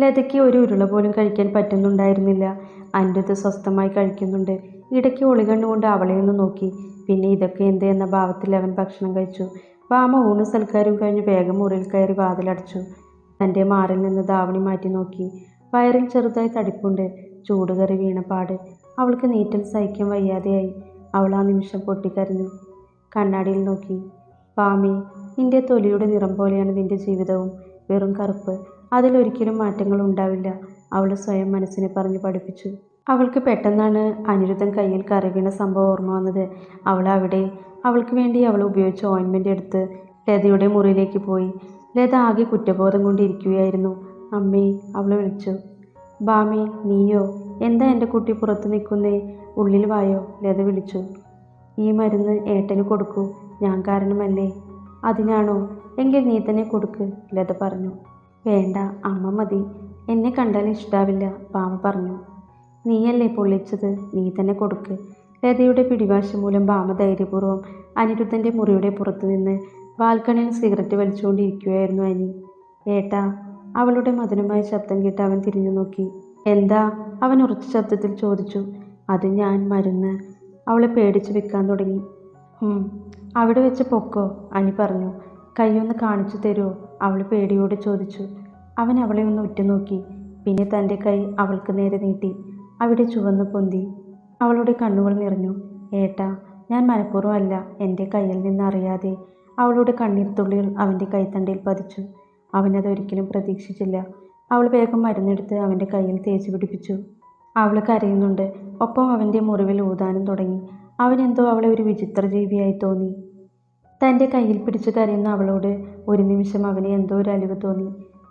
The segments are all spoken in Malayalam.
ലതയ്ക്ക് ഒരു ഉരുള പോലും കഴിക്കാൻ പറ്റുന്നുണ്ടായിരുന്നില്ല. അനിരുദ്ധ സ്വസ്ഥമായി കഴിക്കുന്നുണ്ട്. ഇടയ്ക്ക് ഒളികണ്ണുകൊണ്ട് അവളെ ഒന്ന് നോക്കി. പിന്നെ ഇതൊക്കെ എന്ത് എന്ന ഭാവത്തിൽ അവൻ ഭക്ഷണം കഴിച്ചു. ബാമ ഊണ് സൽക്കാരം കഴിഞ്ഞ് വേഗം മുറിയിൽ കയറി വാതിലടച്ചു. തന്റെ മാറിൽ നിന്ന് ദാവണി മാറ്റി നോക്കി. വയറിൽ ചെറുതായി തടിപ്പുണ്ട്. ചൂടുകറി വീണപാട്. അവൾക്ക് നീറ്റൽ സഹിക്കാൻ വയ്യാതെയായി. അവൾ ആ നിമിഷം പൊട്ടിക്കരഞ്ഞു. കണ്ണാടിയിൽ നോക്കി. പാമി നിന്റെ തൊലിയുടെ നിറം പോലെയാണ് നിന്റെ ജീവിതവും. വെറും കറുപ്പ്. അതിലൊരിക്കലും മാറ്റങ്ങൾ ഉണ്ടാവില്ല അവൾ സ്വയം മനസ്സിനെ പറഞ്ഞ് പഠിപ്പിച്ചു. അവൾക്ക് പെട്ടെന്നാണ് അനിരുദ്ധൻ കയ്യിൽ കറിവീണ സംഭവം ഓർമ്മ വന്നത്. അവൾ അവിടെ. അവൾക്ക് വേണ്ടി അവൾ ഉപയോഗിച്ച ഓയിൻമെന്റ് എടുത്ത് ലതയുടെ മുറിയിലേക്ക് പോയി. ലത ആകെ കുറ്റബോധം കൊണ്ടിരിക്കുകയായിരുന്നു. അമ്മേ അവൾ വിളിച്ചു. ബാമി നീയോ? എന്താ എന്റെ കുട്ടി പുറത്ത് നിൽക്കുന്നേ? ഉള്ളിൽ വായോ? ലത വിളിച്ചു. ഈ മരുന്ന് ഏട്ടന് കൊടുക്കൂ. ഞാൻ കാരണമല്ലേ? അതിനാണോ? എങ്കിൽ നീ തന്നെ കൊടുക്ക് ലത പറഞ്ഞു. വേണ്ട അമ്മ മതി. എന്നെ കണ്ടാൽ ഇഷ്ടാവില്ല പാമ പറഞ്ഞു. നീയല്ലേ പൊള്ളിച്ചത്? നീ തന്നെ കൊടുക്ക്. ലതയുടെ പിടിവാശി മൂലം ഭാമ ധൈര്യപൂർവം അനിരുദ്ധന്റെ മുറിയുടെ പുറത്തു നിന്ന് ബാൽക്കണിയിൽ സിഗരറ്റ് വലിച്ചുകൊണ്ടിരിക്കുകയായിരുന്നു അനി. ഏട്ടാ അവളുടെ മധുരമായ ശബ്ദം കേട്ട് അവൻ തിരിഞ്ഞു നോക്കി. എന്താ? അവൻ ഉറച്ച ശബ്ദത്തിൽ ചോദിച്ചു. അത് ഞാൻ മരുന്ന്. അവളെ പേടിച്ച് വെക്കാൻ തുടങ്ങി. "ഹും, അവിടെ വെച്ച് പൊക്കോ? അനി പറഞ്ഞു. കൈയൊന്ന് കാണിച്ചു തരുമോ അവൾ പേടിയോടെ ചോദിച്ചു. അവൻ അവളെ ഒന്ന് ഉറ്റുനോക്കി. പിന്നെ തന്റെ കൈ അവൾക്ക് നേരെ നീട്ടി. അവിടെ ചുവന്ന് പൊന്തി. അവളുടെ കണ്ണുകൾ നിറഞ്ഞു. ഏട്ടാ ഞാൻ മനഃപൂർവം അല്ല. എന്റെ കയ്യിൽ നിന്ന് അറിയാതെ. അവളുടെ കണ്ണീർത്തുള്ളികൾ അവന്റെ കൈത്തണ്ടയിൽ പതിച്ചു. അവനതൊരിക്കലും പ്രതീക്ഷിച്ചില്ല. അവൾ വേഗം മരുന്നെടുത്ത് അവന്റെ കയ്യിൽ തേച്ച് പിടിപ്പിച്ചു. അവൾ കരയുന്നുണ്ട്. ഒപ്പം അവന്റെ മുറിവിൽ ഊതാനും തുടങ്ങി. അവനെന്തോ അവളെ ഒരു വിചിത്ര ജീവിയായി തോന്നി. തന്റെ കയ്യിൽ പിടിച്ച് കരയുന്ന അവളോട് ഒരു നിമിഷം അവന് എന്തോ ഒരു അലിവ് തോന്നി.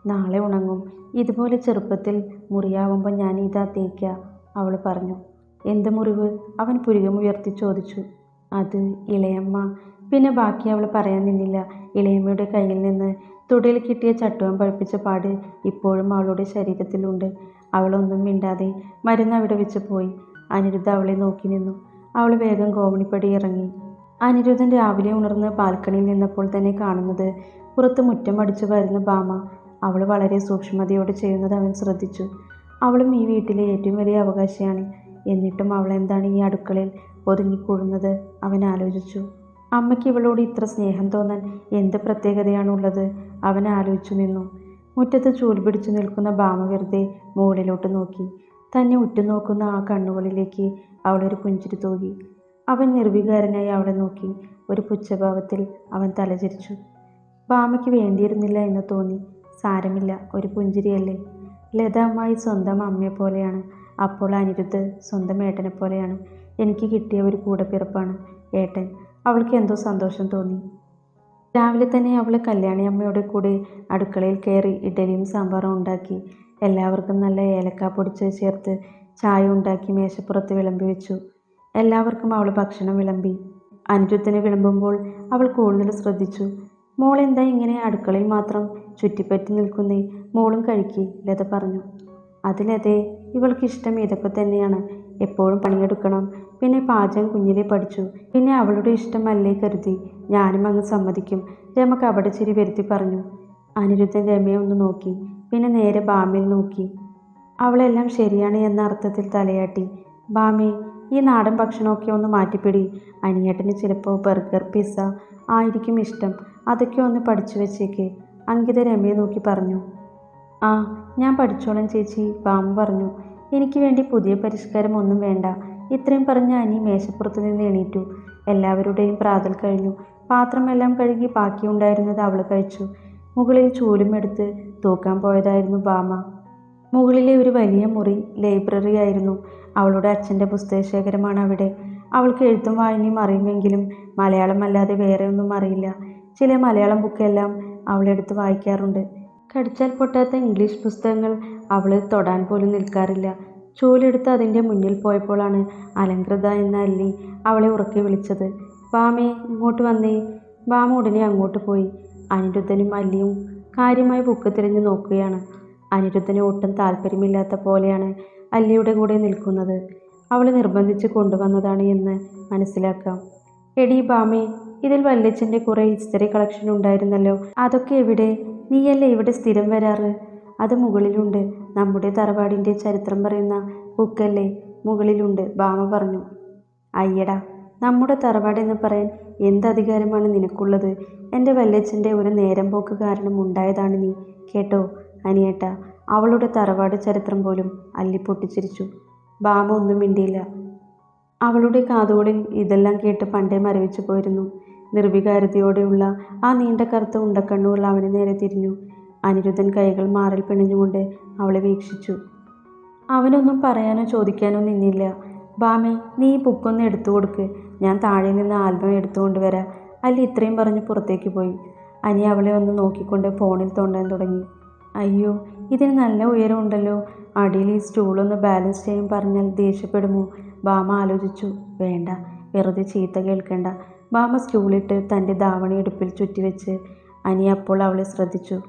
നാളെ ഉണങ്ങും. ഇതുപോലെ ചെറുപ്പത്തിൽ മുറിയാവുമ്പോൾ ഞാൻ ഇതാ തേക്കുക അവൾ പറഞ്ഞു. എന്ത് മുറിവ്? അവൻ പുരികമുയർത്തി ചോദിച്ചു. അത് ഇളയമ്മ. പിന്നെ ബാക്കി അവൾ പറയാൻ നിന്നില്ല. ഇളയമ്മയുടെ കയ്യിൽ നിന്ന് തുടയിൽ കിട്ടിയ ചട്ടുവം പഴുപ്പിച്ച പാട് ഇപ്പോഴും അവളുടെ ശരീരത്തിലുണ്ട് അവളൊന്നും മിണ്ടാതെ മരുന്ന് അവിടെ വെച്ച് പോയി. അനിരുദ്ധ അവളെ നോക്കി നിന്നു. അവൾ വേഗം കോമണിപ്പടി ഇറങ്ങി. അനിരുദ്ധൻ രാവിലെ ഉണർന്ന് ബാൽക്കണിയിൽ നിന്നപ്പോൾ തന്നെ കാണുന്നത് പുറത്ത് മുറ്റം അടിച്ചു വരുന്ന ഭാമ. അവൾ വളരെ സൂക്ഷ്മതയോടെ ചെയ്യുന്നത് അവൻ ശ്രദ്ധിച്ചു. അവളും ഈ വീട്ടിലെ ഏറ്റവും വലിയ അവകാശിയാണ്. എന്നിട്ടും അവൾ എന്താണ് ഈ അടുക്കളയിൽ ഒതുങ്ങിക്കൂടുന്നത്? അവൻ ആലോചിച്ചു. അമ്മയ്ക്ക് ഇവളോട് ഇത്ര സ്നേഹം തോന്നാൻ എന്ത് പ്രത്യേകതയാണുള്ളത്? അവൻ ആലോചിച്ചു നിന്നു. മുറ്റത്ത് ചൂൽ പിടിച്ചു നിൽക്കുന്ന ഭാമ വെറുതെ മുകളിലോട്ട് നോക്കി. തന്നെ ഉറ്റുനോക്കുന്ന ആ കണ്ണുകളിലേക്ക് അവളൊരു പുഞ്ചിരി തൂകി. അവൻ നിർവികാരനായി അവളെ നോക്കി. ഒരു പുച്ഛഭാവത്തിൽ അവൻ തലചരിച്ചു ഭാമയ്ക്ക് വേണ്ടിയിരുന്നില്ല എന്ന് തോന്നി. സാരമില്ല. ഒരു പുഞ്ചിരിയല്ലേ? ലതാമായി സ്വന്തം അമ്മയെ പോലെയാണ്. അപ്പോൾ അനിരുദ്ധ് സ്വന്തം ഏട്ടനെ പോലെയാണ്. എനിക്ക് കിട്ടിയ ഒരു കൂടപ്പിറപ്പാണ് ഏട്ടൻ. അവൾക്ക് എന്തോ സന്തോഷം തോന്നി. രാവിലെ തന്നെ അവൾ കല്യാണി അമ്മയുടെ കൂടെ അടുക്കളയിൽ കയറി ഇഡലിയും സാമ്പാറും ഉണ്ടാക്കി. എല്ലാവർക്കും നല്ല ഏലക്ക പൊടിച്ച് ചേർത്ത് ചായ ഉണ്ടാക്കി മേശപ്പുറത്ത് വിളമ്പി വെച്ചു. എല്ലാവർക്കും അവൾ ഭക്ഷണം വിളമ്പി. അനിരുദ്ധന് വിളമ്പുമ്പോൾ അവൾ കൂടുതൽ ശ്രദ്ധിച്ചു. മോൾ എന്താ ഇങ്ങനെ അടുക്കളയിൽ മാത്രം ചുറ്റിപ്പറ്റി നിൽക്കുന്നേ? മോളും കഴിക്കി ലത പറഞ്ഞു. അതിലതെ ഇവൾക്കിഷ്ടം ഇതൊക്കെ തന്നെയാണ്. എപ്പോഴും പണിയെടുക്കണം. പിന്നെ പാചകം കുഞ്ഞിലെ പഠിച്ചു. പിന്നെ അവളുടെ ഇഷ്ടമല്ലേ കരുതി. ഞാനും അങ്ങ് സമ്മതിക്കും രമക്ക് അവിടെ ചിരി വരുത്തി പറഞ്ഞു. അനിരുദ്ധൻ രമയെ ഒന്ന് നോക്കി. പിന്നെ നേരെ ബാമയിൽ നോക്കി. അവളെല്ലാം ശരിയാണ് എന്ന അർത്ഥത്തിൽ തലയാട്ടി. ബാമേ ഈ നാടൻ ഭക്ഷണമൊക്കെ ഒന്ന് മാറ്റിപ്പിടി. അനിയേട്ടന് ചിലപ്പോൾ ബർഗർ പിസ്സ ആയിരിക്കും ഇഷ്ടം. അതൊക്കെ ഒന്ന് പഠിച്ചു വെച്ചേക്ക്. അങ്കിത രമയെ നോക്കി പറഞ്ഞു. ആ ഞാൻ പഠിച്ചോളാം ചേച്ചി ബാമ പറഞ്ഞു. എനിക്ക് വേണ്ടി പുതിയ പരിഷ്കാരം ഒന്നും വേണ്ട. ഇത്രയും പറഞ്ഞ അനി മേശപ്പുറത്ത് നിന്ന് എണീറ്റു. എല്ലാവരുടെയും പ്രാതൽ കഴിഞ്ഞു. പാത്രമെല്ലാം കഴുകി ബാക്കിയുണ്ടായിരുന്നത് അവൾ കഴിച്ചു. മുകളിൽ ചൂലും എടുത്ത് തൂക്കാൻ പോയതായിരുന്നു ബാമ മുകളിലെ ഒരു വലിയ മുറി ലൈബ്രറി ആയിരുന്നു. അവളുടെ അച്ഛന്റെ പുസ്തകശേഖരമാണ് അവിടെ. അവൾക്ക് എഴുത്തും വായനയും അറിയുമെങ്കിലും മലയാളം അല്ലാതെ വേറെ ഒന്നും അറിയില്ല. ചില മലയാളം ബുക്കെല്ലാം അവളെടുത്ത് വായിക്കാറുണ്ട്. കടിച്ചാൽ പൊട്ടാത്ത ഇംഗ്ലീഷ് പുസ്തകങ്ങൾ അവൾ തൊടാൻ പോലും നിൽക്കാറില്ല. ചൂലെടുത്ത് അതിന്റെ മുന്നിൽ പോയപ്പോഴാണ് അലങ്കൃത എന്ന അല്ലി അവളെ ഉറക്കി വിളിച്ചത്. ബാമേ ഇങ്ങോട്ട് വന്നേ. ബാമ ഉടനെ അങ്ങോട്ട് പോയി. അനിരുദ്ധനും അല്ലിയും കാര്യമായി ബുക്ക് തിരഞ്ഞു നോക്കുകയാണ്. അനിരുദ്ധന് ഒട്ടും താല്പര്യമില്ലാത്ത പോലെയാണ് അല്ലിയുടെ കൂടെ നിൽക്കുന്നത് അവൾ നിർബന്ധിച്ച് കൊണ്ടുവന്നതാണ് എന്ന് മനസ്സിലാക്കാം. എടി ബാമേ ഇതിൽ വല്യച്ഛന്റെ കുറേ ഹിസ്റ്ററി കളക്ഷൻ ഉണ്ടായിരുന്നല്ലോ. അതൊക്കെ എവിടെ? നീയല്ലേ ഇവിടെ സ്ഥിരം വരാറ്? അത് മുകളിലുണ്ട്. നമ്മുടെ തറവാടിന്റെ ചരിത്രം പറയുന്ന ബുക്കല്ലേ? മുകളിലുണ്ട് ബാമ പറഞ്ഞു. അയ്യടാ നമ്മുടെ തറവാട് എന്ന് പറയാൻ എന്ത് അധികാരമാണ് നിനക്കുള്ളത്? എന്റെ വല്യച്ഛന്റെ ഒരു നേരം പോക്ക് കാരണം ഉണ്ടായതാണ് നീ. കേട്ടോ അനിയേട്ട അവളുടെ തറവാട് ചരിത്രം പോലും അല്ലി പൊട്ടിച്ചിരിച്ചു. ബാബ ഒന്നും മിണ്ടിയില്ല. അവളുടെ കാതുകളിൽ ഇതെല്ലാം കേട്ട് പണ്ടേ മരവിച്ചു പോയിരുന്നു. നിർവികാരതയോടെയുള്ള ആ നീണ്ട കറുത്ത ഉണ്ടക്കണ്ണുകൾ അവന് നേരെ തിരിഞ്ഞു. അനിരുദ്ധൻ കൈകൾ മാറിൽ പിണിഞ്ഞുകൊണ്ട് അവളെ വീക്ഷിച്ചു. അവനൊന്നും പറയാനോ ചോദിക്കാനോ നിന്നില്ല. ബാമേ നീ ഈ ബുക്കൊന്ന് എടുത്തു കൊടുക്ക്. ഞാൻ താഴെ നിന്ന് ആൽബം എടുത്തുകൊണ്ട് വരാം. അല്ലി ഇത്രയും പറഞ്ഞ് പുറത്തേക്ക് പോയി. അനി അവളെ ഒന്ന് നോക്കിക്കൊണ്ട് ഫോണിൽ തോണ്ടാൻ തുടങ്ങി. അയ്യോ ഇതിന് നല്ല ഉയരമുണ്ടല്ലോ. അടിയിൽ ഈ സ്റ്റൂളൊന്ന് ബാലൻസ് ചെയ്യാൻ പറഞ്ഞാൽ ദേഷ്യപ്പെടുമോ? ബാമ ആലോചിച്ചു. വേണ്ട വെറുതെ ചീത്ത കേൾക്കേണ്ട. ബാമ സ്റ്റൂളിട്ട് തന്റെ ധാവണി എടുപ്പിൽ ചുറ്റിവെച്ച് അനി അപ്പോൾ അവളെ ശ്രദ്ധിച്ചു.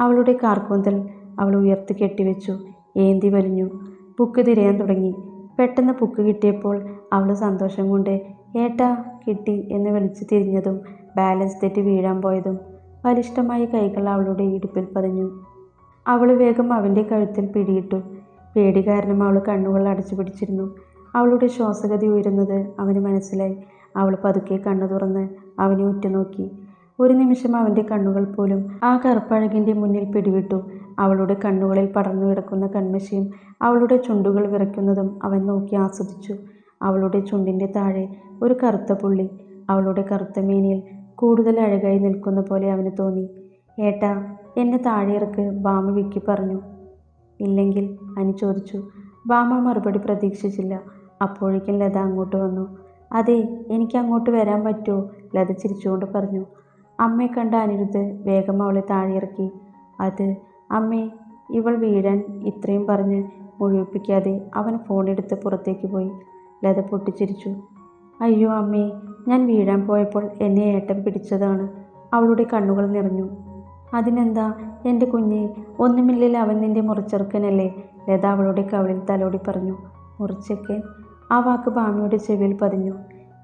അവളുടെ കാർക്കൂന്തൽ അവൾ ഉയർത്തി കെട്ടിവെച്ചു ഏന്തി വലിഞ്ഞു. പുക്ക് തിരയാൻ തുടങ്ങി. പെട്ടെന്ന് പുക്ക് കിട്ടിയപ്പോൾ അവൾ സന്തോഷം കൊണ്ട് ഏട്ടാ കിട്ടി എന്ന് വിളിച്ച് തിരിഞ്ഞതും ബാലൻസ് തെറ്റി വീഴാൻ പോയതും ബലിഷ്ടമായ കൈകൾ അവളുടെ ഇടുപ്പിൽ പതിഞ്ഞു. അവൾ വേഗം അവന്റെ കഴുത്തിൽ പിടിയിട്ടു. പേടി കാരണം അവൾ കണ്ണുകൾ അടച്ചു പിടിച്ചിരുന്നു. അവളുടെ ശ്വാസഗതി ഉയരുന്നത് അവന് മനസ്സിലായി. അവൾ പതുക്കെ കണ്ണു തുറന്ന് അവനെ ഉറ്റുനോക്കി. ഒരു നിമിഷം അവന്റെ കണ്ണുകൾ പോലും ആ കറുപ്പഴകിന്റെ മുന്നിൽ പിടിവിട്ടു. അവളുടെ കണ്ണുകളിൽ പടർന്നു കിടക്കുന്ന കൺമശിയും അവളുടെ ചുണ്ടുകൾ വിറയ്ക്കുന്നതും അവൻ നോക്കി ആസ്വദിച്ചു. അവളുടെ ചുണ്ടിന്റെ താഴെ ഒരു കറുത്ത പുള്ളി. അവളുടെ കറുത്ത മേനിയിൽ കൂടുതൽ അഴകായി നിൽക്കുന്ന പോലെ അവന് തോന്നി. ഏട്ടാ എന്നെ താഴെ ഇറക്ക് ബാമ വിക്കി പറഞ്ഞു. ഇല്ലെങ്കിൽ അനി ചോദിച്ചു ബാമ മറുപടി പ്രതീക്ഷിച്ചില്ല. അപ്പോഴേക്കും ലത അങ്ങോട്ട് വന്നു. അതെ എനിക്ക് അങ്ങോട്ട് വരാൻ പറ്റുമോ? ലത ചിരിച്ചുകൊണ്ട് പറഞ്ഞു. അമ്മയെ കണ്ട അനിരുദ്ധ് വേഗം അവളെ താഴെ ഇറക്കി അത് അമ്മേ ഇവൾ വീഴാൻ ഇത്രയും പറഞ്ഞ് മുഴുവിപ്പിക്കാതെ അവൻ ഫോണെടുത്ത് പുറത്തേക്ക് പോയി. ലത പൊട്ടിച്ചിരിച്ചു. അയ്യോ അമ്മേ ഞാൻ വീഴാൻ പോയപ്പോൾ എന്നെ ഏട്ടൻ പിടിച്ചതാണ്. അവളുടെ കണ്ണുകൾ നിറഞ്ഞു. അതിനെന്താ? എന്റെ കുഞ്ഞെ ഒന്നുമില്ലെങ്കിൽ അവൻ നിന്റെ മുറിച്ചെറുക്കനല്ലേ? ലത അവളുടെ കവിളിൽ തലോടി പറഞ്ഞു. മുറിച്ചെക്കൻ ആ വാക്ക് ഭാമിയുടെ ചെവിയിൽ പതിഞ്ഞു.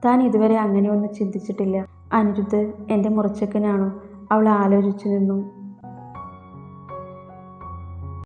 താൻ ഇതുവരെ അങ്ങനെ ഒന്നും ചിന്തിച്ചിട്ടില്ല. അനിരുദ്ധ് എന്റെ മുറിച്ചെക്കനാണോ? അവൾ ആലോചിച്ചു നിന്നു.